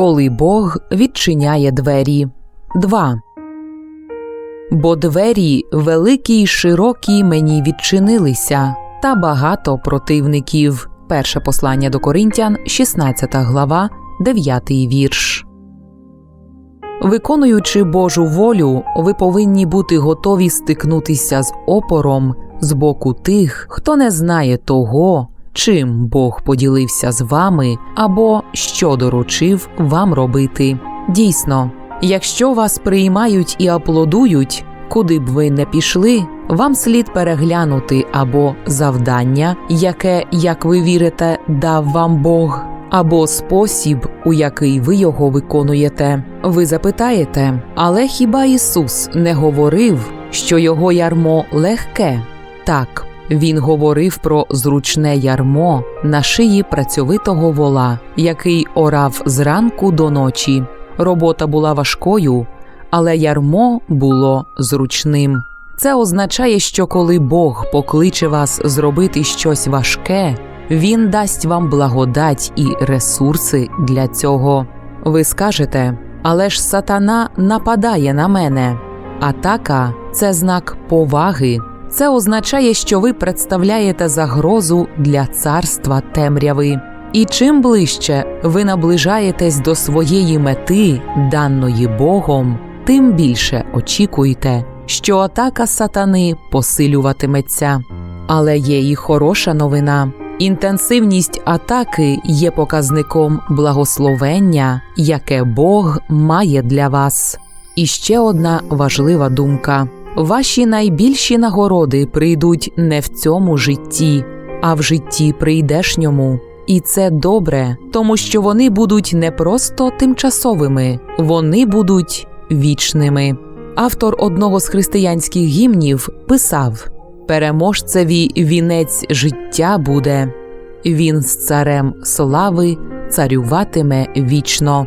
коли Бог відчиняє двері. 2. Бо двері великі й широкі мені відчинилися, та багато противників. Перше послання до Коринтян, 16 глава, 9 вірш. Виконуючи Божу волю, ви повинні бути готові стикнутися з опором з боку тих, хто не знає того, чим Бог поділився з вами або що доручив вам робити. Дійсно, якщо вас приймають і аплодують, куди б ви не пішли, вам слід переглянути або завдання, яке, як ви вірите, дав вам Бог, або спосіб, у який ви його виконуєте. Ви запитаєте, але хіба Ісус не говорив, що його ярмо легке? Так, він говорив про зручне ярмо на шиї працьовитого вола, який орав зранку до ночі. Робота була важкою, але ярмо було зручним. Це означає, що коли Бог покличе вас зробити щось важке, Він дасть вам благодать і ресурси для цього. Ви скажете, але ж сатана нападає на мене. Атака це знак поваги. Це означає, що ви представляєте загрозу для царства темряви. І чим ближче ви наближаєтесь до своєї мети, даної Богом, тим більше очікуйте, що атака сатани посилюватиметься. Але є і хороша новина. Інтенсивність атаки є показником благословення, яке Бог має для вас. І ще одна важлива думка: ваші найбільші нагороди прийдуть не в цьому житті, а в житті прийдешньому. І це добре, тому що вони будуть не просто тимчасовими, вони будуть вічними. Автор одного з християнських гімнів писав: Переможцеві вінець життя буде, він з царем слави царюватиме вічно.